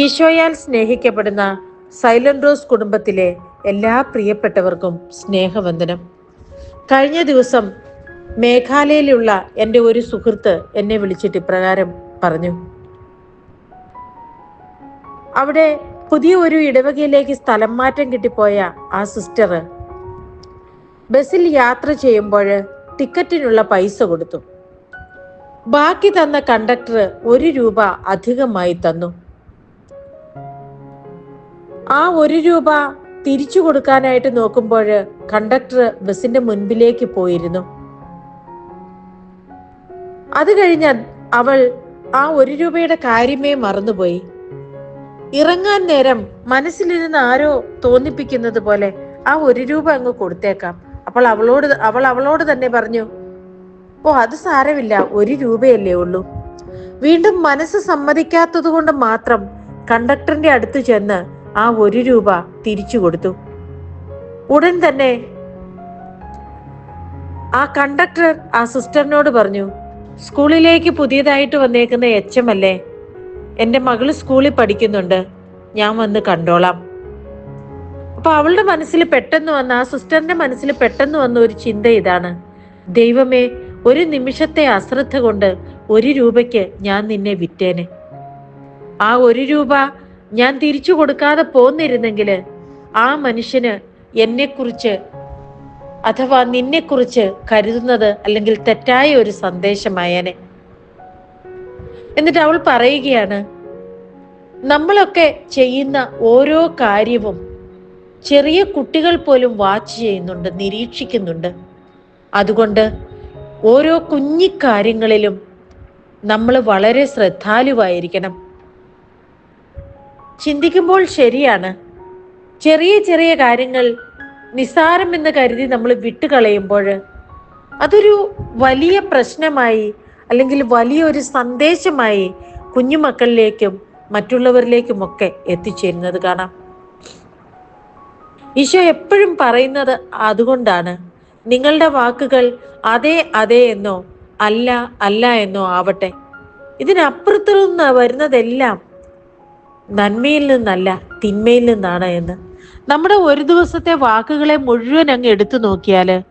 ഈശോയാൽ സ്നേഹിക്കപ്പെടുന്ന silent rose കുടുംബത്തിലെ എല്ലാ പ്രിയപ്പെട്ടവർക്കും സ്നേഹവന്ദനം. കഴിഞ്ഞ ദിവസം മേഘാലയയിലുള്ള എന്റെ ഒരു സുഹൃത്ത് എന്നെ വിളിച്ചിട്ട് ഇപ്രകാരം പറഞ്ഞു. അവിടെ പുതിയ ഒരു ഇടവകയിലേക്ക് സ്ഥലം മാറ്റം കിട്ടിപ്പോയ ആ സിസ്റ്റർ ബസ്സിൽ യാത്ര ചെയ്യുമ്പോൾ ടിക്കറ്റിനുള്ള പൈസ കൊടുത്തു. ബാക്കി തന്ന കണ്ടക്ടർ ഒരു രൂപ അധികമായി തന്നു. ആ ഒരു രൂപ തിരിച്ചു കൊടുക്കാനായിട്ട് നോക്കുമ്പോൾ കണ്ടക്ടർ ബസിന്റെ മുൻപിലേക്ക് പോയിരുന്നു. അത് കഴിഞ്ഞ അവൾ ആ ഒരു രൂപയുടെ കാര്യമേ മറന്നുപോയി. ഇറങ്ങാൻ നേരം മനസ്സിലിരുന്ന് ആരോ തോന്നിപ്പിക്കുന്നത് പോലെ ആ ഒരു രൂപ അങ്ങ് കൊടുത്തേക്കാം. അപ്പോൾ അവളോട് അവൾ അവളോട് തന്നെ പറഞ്ഞു ഓ അത് സാരമില്ല ഒരു രൂപയല്ലേ ഉള്ളൂ. വീണ്ടും മനസ്സ് സമ്മതിക്കാത്തത് കൊണ്ട് മാത്രം കണ്ടക്ടറിന്റെ അടുത്ത് ചെന്ന് ആ ഒരു രൂപ തിരിച്ചു കൊടുത്തു. ഉടൻ തന്നെ ആ കണ്ടക്ടർ ആ സിസ്റ്ററിനോട് പറഞ്ഞു സ്കൂളിലേക്ക് പുതിയതായിട്ട് വന്നേക്കുന്ന എച്ച് എം അല്ലേ? എന്റെ മകൾ സ്കൂളിൽ പഠിക്കുന്നുണ്ട്. ഞാൻ വന്ന് കണ്ടോളാം. അപ്പൊ അവളുടെ മനസ്സിൽ പെട്ടെന്ന് വന്ന ആ സിസ്റ്ററിന്റെ മനസ്സിൽ പെട്ടെന്ന് വന്ന ഒരു ചിന്ത ഇതാണ്. ദൈവമേ ഒരു നിമിഷത്തെ അശ്രദ്ധ കൊണ്ട് ഒരു രൂപയ്ക്ക് ഞാൻ നിന്നെ വിറ്റേനെ. ആ ഒരു രൂപ ഞാൻ തിരിച്ചു കൊടുക്കാതെ പോന്നിരുന്നെങ്കിൽ ആ മനുഷ്യന് എന്നെക്കുറിച്ച് അഥവാ നിന്നെക്കുറിച്ച് കരുതുന്നത് അല്ലെങ്കിൽ തെറ്റായ ഒരു സന്ദേശമായനെ. എന്നിട്ട് അവൾ പറയുകയാണ് നമ്മളൊക്കെ ചെയ്യുന്ന ഓരോ കാര്യവും ചെറിയ കുട്ടികൾ പോലും വാച്ച് ചെയ്യുന്നുണ്ട് നിരീക്ഷിക്കുന്നുണ്ട്. അതുകൊണ്ട് ഓരോ കുഞ്ഞിക്കാര്യങ്ങളിലും നമ്മൾ വളരെ ശ്രദ്ധാലുവായിരിക്കണം. ചിന്തിക്കുമ്പോൾ ശരിയാണ്. ചെറിയ ചെറിയ കാര്യങ്ങൾ നിസ്സാരമെന്ന് കരുതി നമ്മൾ വിട്ടുകളയുമ്പോൾ അതൊരു വലിയ പ്രശ്നമായി അല്ലെങ്കിൽ വലിയൊരു സന്ദേശമായി കുഞ്ഞുമക്കളിലേക്കും മറ്റുള്ളവരിലേക്കുമൊക്കെ എത്തിച്ചേരുന്നത് കാണാം. ഈശോ എപ്പോഴും പറയുന്നത് അതുകൊണ്ടാണ്. നിങ്ങളുടെ വാക്കുകൾ അതെ അതെ എന്നോ അല്ല അല്ല എന്നോ ആവട്ടെ. ഇതിനപ്പുറത്തു നിന്ന് വരുന്നതെല്ലാം നന്മയിൽ നിന്നല്ല തിന്മയിൽ നിന്നാണ് എന്ന്. നമ്മുടെ ഒരു ദിവസത്തെ വാക്കുകളെ മുഴുവൻ അങ്ങ് എടുത്തു നോക്കിയാൽ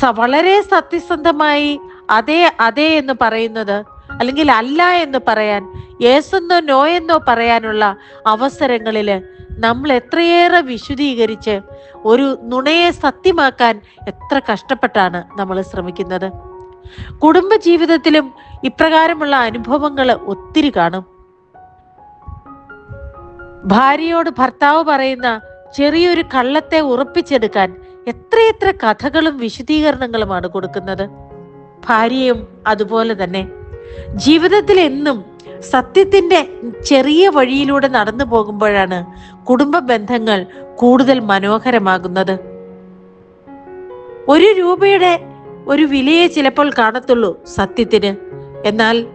സ- വളരെ സത്യസന്ധമായി അതെ അതെ എന്ന് പറയുന്നത് അല്ലെങ്കിൽ അല്ല എന്ന് പറയാൻ യേസ് എന്നോ നോ എന്നോ പറയാനുള്ള അവസരങ്ങളിൽ നമ്മൾ എത്രയേറെ വിശുദ്ധീകരിച്ച് ഒരു നുണയെ സത്യമാക്കാൻ എത്ര കഷ്ടപ്പെട്ടാണ് നമ്മൾ ശ്രമിക്കുന്നത്. കുടുംബ ജീവിതത്തിലും ഇപ്രകാരമുള്ള അനുഭവങ്ങൾ ഒത്തിരി കാണും. ഭാര്യയോട് ഭർത്താവ് പറയുന്ന ചെറിയൊരു കള്ളത്തെ ഉറപ്പിച്ചെടുക്കാൻ എത്രയെത്ര കഥകളും വിശദീകരണങ്ങളുമാണ് കൊടുക്കുന്നത്. ഭാര്യയും അതുപോലെ തന്നെ. ജീവിതത്തിൽ എന്നും സത്യത്തിന്റെ ചെറിയ വഴിയിലൂടെ നടന്നു പോകുമ്പോഴാണ് കുടുംബ ബന്ധങ്ങൾ കൂടുതൽ മനോഹരമാകുന്നത്. ഒരു രൂപയുടെ ഒരു വിലയെ ചിലപ്പോൾ കാണത്തുള്ളൂ സത്യത്തിന്. എന്നാൽ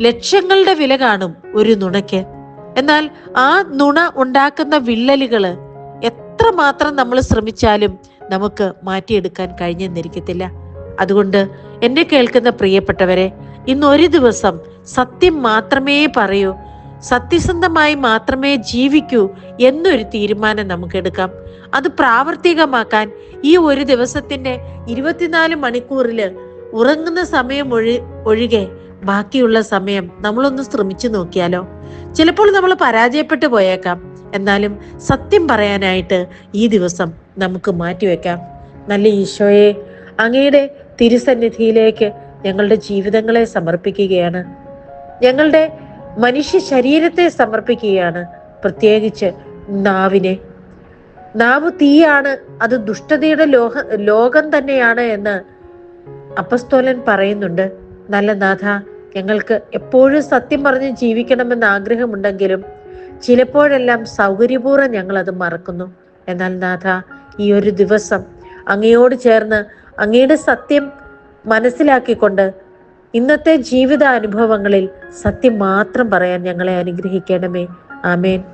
ലക്ഷങ്ങളുടെ വില കാണും ഒരു നുണയ്ക്ക്. എന്നാൽ ആ നുണ ഉണ്ടാക്കുന്ന വിള്ളലുകൾ എത്രമാത്രം നമ്മൾ ശ്രമിച്ചാലും നമുക്ക് മാറ്റിയെടുക്കാൻ കഴിഞ്ഞെന്നിരിക്കത്തില്ല. അതുകൊണ്ട് എന്നെ കേൾക്കുന്ന പ്രിയപ്പെട്ടവരെ ഇന്ന് ഒരു ദിവസം സത്യം മാത്രമേ പറയൂ സത്യസന്ധമായി മാത്രമേ ജീവിക്കൂ എന്നൊരു തീരുമാനം നമുക്ക് എടുക്കാം അത് പ്രാവർത്തികമാക്കാൻ ഈ ഒരു ദിവസത്തിന്റെ ഇരുപത്തിനാല് മണിക്കൂറിൽ ഉറങ്ങുന്ന സമയം ഒഴി ഒഴികെ ബാക്കിയുള്ള സമയം നമ്മളൊന്ന് ശ്രമിച്ചു നോക്കിയാലോ? ചിലപ്പോൾ നമ്മൾ പരാജയപ്പെട്ടു പോയേക്കാം. എന്നാലും സത്യം പറയാനായിട്ട് ഈ ദിവസം നമുക്ക് മാറ്റിവെക്കാം നല്ല ഈശോയെ അങ്ങയുടെ തിരുസന്നിധിയിലേക്ക് ഞങ്ങളുടെ ജീവിതങ്ങളെ സമർപ്പിക്കുകയാണ്. ഞങ്ങളുടെ മനുഷ്യ ശരീരത്തെ സമർപ്പിക്കുകയാണ്. പ്രത്യേകിച്ച് നാവിനെ. നാവ് തീയാണ് അത് ദുഷ്ടതയുടെ ലോക ലോകം തന്നെയാണ് എന്ന് അപ്പസ്തോലൻ പറയുന്നുണ്ട്. നല്ല നാഥ ഞങ്ങൾക്ക് എപ്പോഴും സത്യം പറഞ്ഞ് ജീവിക്കണമെന്ന് ആഗ്രഹമുണ്ടെങ്കിലും ചിലപ്പോഴെല്ലാം സൗകര്യപൂർവം ഞങ്ങൾ അത് മറക്കുന്നു. എന്നാൽ നാഥ ഈ ഒരു ദിവസം അങ്ങയോട് ചേർന്ന് അങ്ങയുടെ സത്യം മനസ്സിലാക്കിക്കൊണ്ട് ഇന്നത്തെ ജീവിത അനുഭവങ്ങളിൽ സത്യം മാത്രം പറയാൻ ഞങ്ങളെ അനുഗ്രഹിക്കണമേ. ആമേൻ.